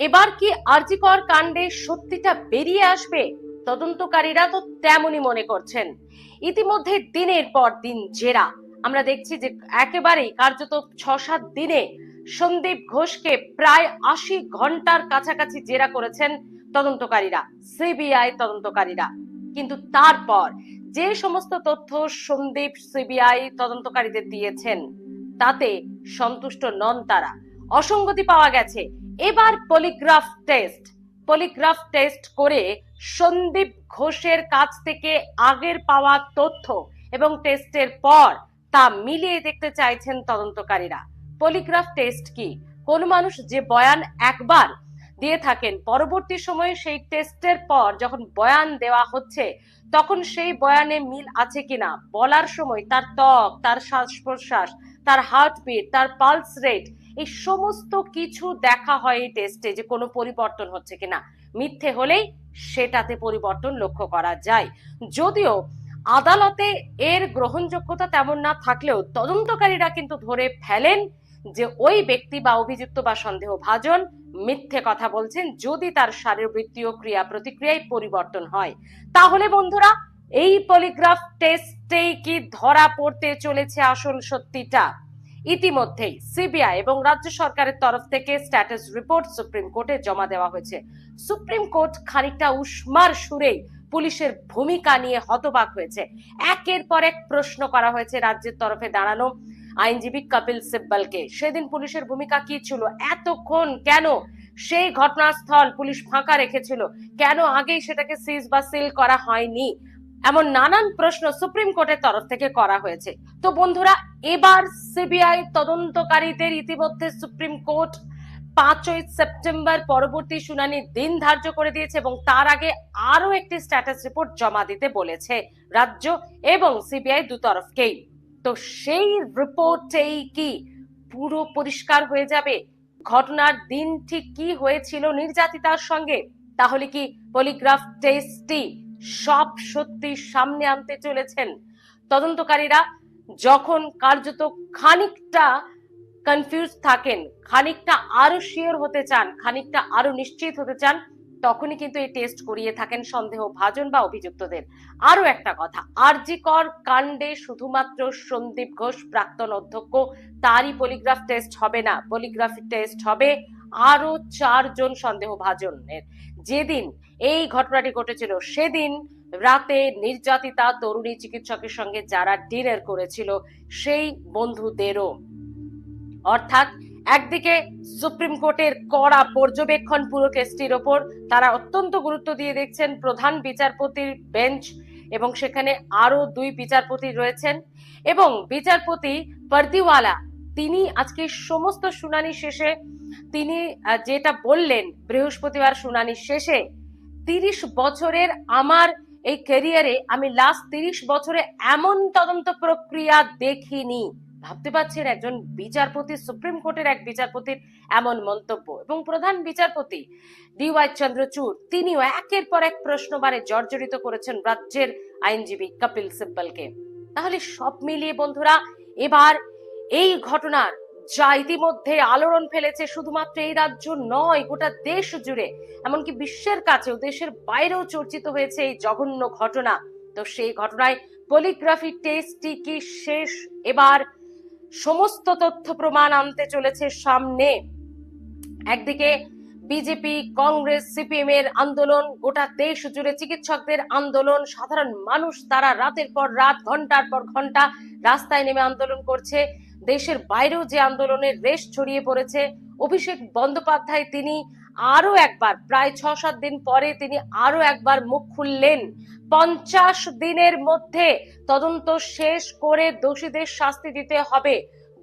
এবার কি আরজিকর কাণ্ডে সত্যিটা বেরিয়ে আসবে? তদন্তকারীরা তো তেমনই মনে করছেন। ইতিমধ্যে দিনের পর দিন জেরা। আমরা দেখছি যে একেবারেই কার্যত ছ সাত দিনে সন্দীপ ঘোষকে প্রায় আশি ঘণ্টার কাছাকাছি জেরা করেছেন তদন্তকারীরা, সিবিআই তদন্তকারীরা। কিন্তু তারপর যে সমস্ত তথ্য সন্দীপ সিবিআই তদন্তকারীদের দিয়েছেন, তাতে সন্তুষ্ট নন তারা। অসঙ্গতি পাওয়া গেছে। এবার পলিগ্রাফ টেস্ট পলিগ্রাফ টেস্ট করে সন্দীপ ঘোষের কাছ থেকে আগের পাওয়া তথ্য এবং টেস্টের পর তা মিলিয়ে দেখতে চাইছেন তদন্তকারীরা। পলিগ্রাফ টেস্ট কি? কোন মানুষ যে বয়ান একবার দিয়ে থাকেন, পরবর্তী সময়ে সেই টেস্টের পর যখন বয়ান দেওয়া হচ্ছে, তখন সেই বয়ানে মিল আছে কিনা, বলার সময় তার ত্বক, তার শ্বাস প্রশ্বাস তার হার্টবিট তার পালস রেট এই সমস্ত কিছু দেখা হয় এই টেস্টে যে কোনো পরিবর্তন হচ্ছে কিনা। মিথ্যে হলেই সেটাতে পরিবর্তন লক্ষ্য করা যায়। যদিও আদালতে এর গ্রহণযোগ্যতা তেমন না থাকলেও তদন্তকারীরা কিন্তু ধরে ফেলেন যে ওই ব্যক্তি বা অভিযুক্ত বা সন্দেহভাজন মিথ্যে কথা বলছেন, যদি তার শারীরবৃত্তীয় ক্রিয়া প্রতিক্রিয়ায় পরিবর্তন হয়। তাহলে বন্ধুরা, এই পলিগ্রাফ টেস্টেই কি ধরা পড়তে চলেছে আসল সত্যিটা? ইতিমধ্যেই সিবিআই এবং রাজ্য সরকারের তরফ থেকে স্ট্যাটাস রিপোর্ট সুপ্রিম কোর্টে জমা দেওয়া হয়েছে। সুপ্রিম কোর্ট খানিকটা উষ্মার সুরেই পুলিশের ভূমিকা নিয়ে হতবাক হয়েছে। একের পর এক প্রশ্ন করা হয়েছে রাজ্যের তরফে দাঁড়ানো আইনজীবী কপিল সিব্বলকে। সেদিন পুলিশের ভূমিকা কি ছিল? এতক্ষণ কেন সেই ঘটনাস্থল পুলিশ ফাঁকা রেখেছিল? কেন আগেই সেটাকে সিজ বা সিল করা হয়নি? এমন নানান প্রশ্ন সুপ্রিম কোর্টের তরফ থেকে করা হয়েছে। তো বন্ধুরা, এবার সিবিআই তদন্তকারীদের ইতিমধ্যে সুপ্রিম কোর্ট পাঁচই সেপ্টেম্বর পরবর্তী শুনানির দিন ধার্য করে দিয়েছে এবং তার আগে আরও একটি স্ট্যাটাস রিপোর্ট জমা দিতে বলেছে রাজ্য এবং সিবিআই দুতরফকেই। তো সেই রিপোর্টেই কি পুরো পরিষ্কার হয়ে যাবে? ঘটনার দিন ঠিক কি হয়েছিল নির্যাতিতার সঙ্গে? তাহলে কি পলিগ্রাফ টেস্টটি সব সত্যি সামনে আনতে চলেছেন। তদন্তকারীরা যখন কার্যত খানিকটা কনফিউজ থাকেন, খানিকটা আরও শিওর হতে চান, খানিকটা আরও নিশ্চিত হতে চান, তখনই কিন্তু এই টেস্ট করিয়ে থাকেন সন্দেহ ভাজন বা অভিযুক্তদের। আরও একটা কথা, আরজিকর কাণ্ডে শুধুমাত্র সন্দীপ ঘোষ প্রাক্তন অধ্যক্ষ, তারই পলিগ্রাফ টেস্ট হবে না। পলিগ্রাফ টেস্ট হবে আরও চারজন সন্দেহ ভাজনের যেদিন এই ঘটনাটি ঘটেছিল, সেদিন রাতে নির্যাতিতা তরুণী চিকিৎসকের সঙ্গে যারা ডিনার করেছিল, সেই বন্ধুদেরও। অর্থাৎ একদিকে সুপ্রিম কোর্টের কড়া পর্যবেক্ষণ পুরো কেসটির ওপর তারা অত্যন্ত গুরুত্ব দিয়ে দেখছেন প্রধান বিচারপতির বেঞ্চ এবং সেখানে আরও দুই বিচারপতি রয়েছেন এবং বিচারপতি পর্দিওয়ালা, তিনি আজকে সমস্ত শুনানি শেষে তিনি যেটা বললেন বৃহস্পতিবার শুনানি শেষে, তিরিশ বছরের আমার এই ক্যারিয়ারে আমি লাস্ট তিরিশ বছরে এমন তদন্ত প্রক্রিয়া দেখিনি। ভাবতে পারছেন একজন বিচারপতি, সুপ্রিম কোর্টের এক বিচারপতির এমন মন্তব্য। এবং প্রধান বিচারপতি ডিওয়াই চন্দ্রচূড়, তিনিও একের পর এক প্রশ্নবারে জর্জরিত করেছেন রাজ্যের আইনজীবী কপিল সিব্বলকে। তাহলে সব মিলিয়ে বন্ধুরা, এবার এই ঘটনার যা ইতিমধ্যে আলোড়ন ফেলেছে শুধুমাত্র এই রাজ্য নয়, গোটা দেশ জুড়ে। এমনকি বিশ্বের কাছেও দেশের বাইরেও চর্চিত হয়েছে এই জঘন্য ঘটনা। তো সেই ঘটনায় পলিগ্রাফি টেস্টটি কি শেষ? এবার সমস্ত তথ্য প্রমাণ আনতে চলেছে সামনে। একদিকে বিজেপি, কংগ্রেস সিপিএম এর আন্দোলন, গোটা দেশ জুড়ে চিকিৎসকদের আন্দোলন, সাধারণ মানুষ তারা রাতের পর রাত, ঘণ্টার পর ঘণ্টা রাস্তায় নেমে আন্দোলন করছে। দেশের বাইরেও যে আন্দোলনের রেশ ছড়িয়ে পড়েছে, অভিষেক বন্দ্যোপাধ্যায় তিনি আরও একবার, প্রায় ছ সাত দিন পরে তিনি আরও একবার মুখ খুললেন। পঞ্চাশ দিনের মধ্যে তদন্ত শেষ করে দোষীদের শাস্তি দিতে হবে।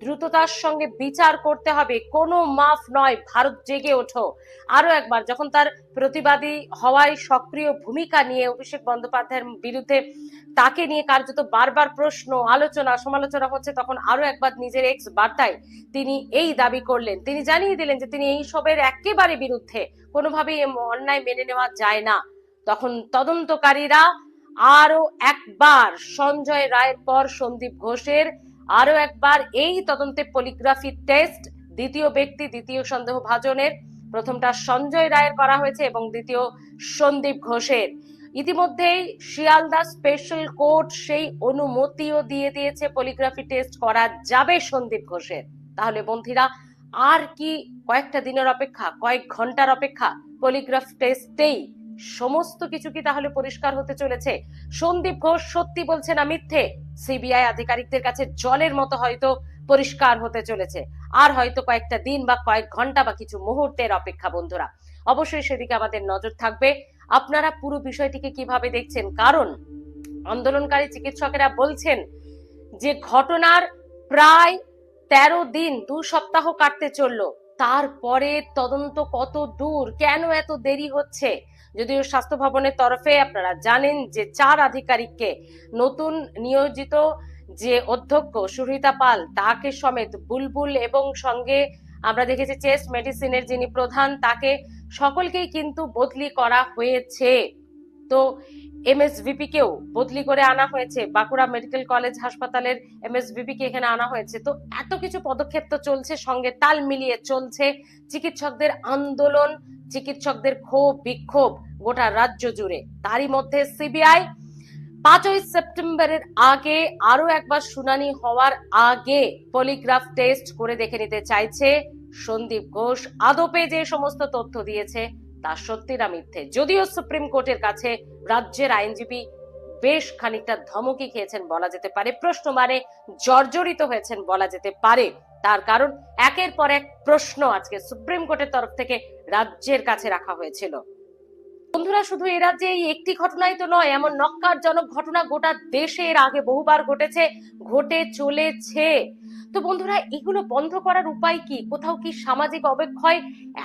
দ্রুততার সঙ্গে বিচার করতে হবে। কোনো মাফ নয়, ভারত জেগে ওঠো। আরও একবার, যখন তার প্রতিবাদী হওয়ায় সক্রিয় ভূমিকা নিয়ে অভিষেক বন্দ্যোপাধ্যায়ের বিরুদ্ধে তাকে নিয়ে কার্যত বারবার প্রশ্ন, আলোচনা, সমালোচনা হচ্ছে, তখন আরও একবার নিজের এক্স বার্তায় তিনি এই দাবি করলেন। তিনি জানিয়ে দিলেন যে তিনি এই সবের একেবারে বিরুদ্ধে কোনোভাবেই অন্যায় মেনে নেওয়া যায় না। তখন তদন্তকারীরা আরও একবার সঞ্জয় রায়ের পর সন্দীপ ঘোষের আরও একবার, এই তদন্তে পলিগ্রাফি টেস্ট, দ্বিতীয় ব্যক্তি দ্বিতীয় সন্দেহ ভাজনের প্রথমটা সঞ্জয় রায়ের করা হয়েছে এবং দ্বিতীয় সন্দীপ ঘোষের। ইতিমধ্যেই শিয়ালদা স্পেশাল কোর্ট সেই অনুমতিও দিয়ে দিয়েছে, পলিগ্রাফি টেস্ট করা যাবে সন্দীপ ঘোষের। তাহলে বন্ধুরা, আর কি কয়েকটা দিনের অপেক্ষা, কয়েক ঘণ্টার অপেক্ষা পলিগ্রাফ টেস্টেই সমস্ত কিছু কি তাহলে পরিষ্কার হতে চলেছে? সন্দীপ ঘোষ সত্যি বলছে না মিথ্যে। সিবিআই আধিকারিকদের কাছে জলের মতো হয়তো পরিষ্কার হতে চলেছে। আর হয়তো কয়েকটা দিন বা কয়েক ঘণ্টা বা কিছু মুহূর্তের অপেক্ষা, বন্ধুরা। অবশ্যই সেদিকে আমাদের নজর থাকবে। আপনারা পুরো বিষয়টিকে কীভাবে দেখছেন? কারণ আন্দোলনকারী চিকিৎসকেরা বলছেন যে ঘটনার প্রায় তেরো দিন, দু সপ্তাহ কাটতে চলল। তারপরে তদন্ত কত দূর? কেন এত দেরি হচ্ছে? যদিও স্বাস্থ্য ভবনের তরফে আপনারা জানেন যে চার আধিকারিককে নতুন নিয়োজিত যে অধ্যক্ষ সুরিতা পাল, তাকে সমেত বুলবুল এবং সঙ্গে আমরা দেখেছি চেস্ট মেডিসিনের যিনি প্রধান, তাকে সকলকেই কিন্তু বদলি করা হয়েছে। তো এমএসভিপি কেও বদলি করে আনা হয়েছে। বাঁকুড়া মেডিকেল কলেজ হাসপাতালের এমএসভিপি কে এখানে আনা হয়েছে। তো এত কিছু পদক্ষেপ তো চলছে, সঙ্গে তাল মিলিয়ে চলছে। চিকিৎসকদের আন্দোলন চিকিৎসকদের ক্ষোভ, বিক্ষোভ গোটা রাজ্য জুড়ে। তারই মধ্যে সিবিআই পাঁচই সেপ্টেম্বরের আগে আরও একবার শুনানি হওয়ার আগে পলিগ্রাফ টেস্ট করে দেখে নিতে চাইছে সন্দীপ ঘোষ। আদপে যে সমস্ত তথ্য দিয়েছে, তা সত্যি না মিথ্যে। যদিও সুপ্রিম কোর্টের কাছে রাজ্যের আইনজীবী বেশ খানিকটা ধমকি খেয়েছেন বলা যেতে পারে, প্রশ্ন মানে জর্জরিত হয়েছেন বলা যেতে পারে। তার কারণ একের পর এক প্রশ্ন আজকে সুপ্রিম কোর্টের তরফ থেকে রাজ্যের কাছে রাখা হয়েছিল। বন্ধুরা, শুধু এ রাজ্যে এই একটি ঘটনাই তো নয়, এমন নক্কারজনক ঘটনা গোটা দেশে এর আগে বহুবার ঘটেছে, ঘটে চলেছে। তো বন্ধুরা, এগুলো বন্ধ করার উপায় কি? কোথাও কি সামাজিক অবক্ষয়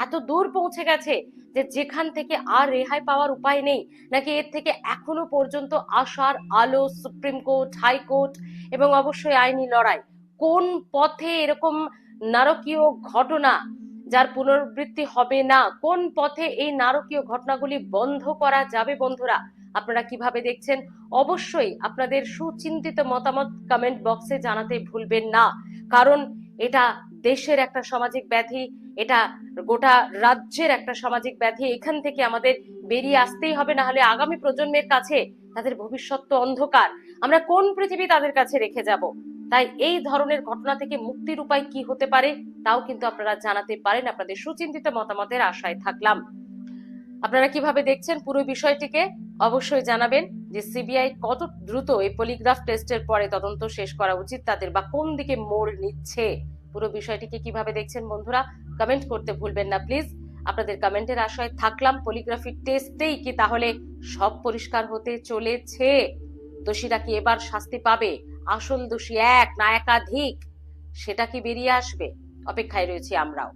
এত দূর পৌঁছে গেছে যে যেখান থেকে আর রেহাই পাওয়ার উপায় নেই? নাকি এর থেকে এখনও পর্যন্ত আসার আলো সুপ্রিম কোর্ট, হাইকোর্ট এবং অবশ্যই আইনি লড়াই কোন পথে এরকম নারকীয় ঘটনা যার পুনরাবৃত্তি হবে না? কোন পথে এই নারকীয় ঘটনাগুলি বন্ধ করা যাবে বন্ধুরা? আপনারা কীভাবে দেখছেন? অবশ্যই আপনাদের সুচিন্তিত মতামত কমেন্ট বক্সে জানাতে ভুলবেন না। কারণ এটা দেশের একটা সামাজিক ব্যাধি, এটা গোটা রাজ্যের একটা সামাজিক ব্যাধি। এখান থেকে আমাদের বেরিয়ে আসতেই হবে, না হলে আগামী প্রজন্মের কাছে তাদের ভবিষ্যৎ তো অন্ধকার। আমরা কোন পৃথিবী তাদের কাছে রেখে যাব? তাই এই ধরনের ঘটনা থেকে মুক্তির উপায় কি হতে পারে, তাও কিন্তু আপনারা জানাতে পারেন। আপনাদের সুচিন্তিত মতামতের আশায় থাকলাম। আপনারা কীভাবে দেখছেন পুরো বিষয়টিকে, অবশ্যই জানাবেন যে সিবিআই কত দ্রুত এই পলিগ্রাফ টেস্টের পরে তদন্ত শেষ করা উচিত, তাদের বা কোন দিকে মোড় নিচ্ছে। পুরো বিষয়টিকে কীভাবে দেখছেন বন্ধুরা কমেন্ট করতে ভুলবেন না প্লিজ আপনাদের কমেন্টের আশায় থাকলাম, পলিগ্রাফি টেস্টেই কি তাহলে সব পরিষ্কার হতে চলেছে? দোষীরা কি এবার শাস্তি পাবে? আসল দোষী এক না একাধিক সেটা কি বেরিয়ে আসবে? অপেক্ষায় রয়েছি আমরাও।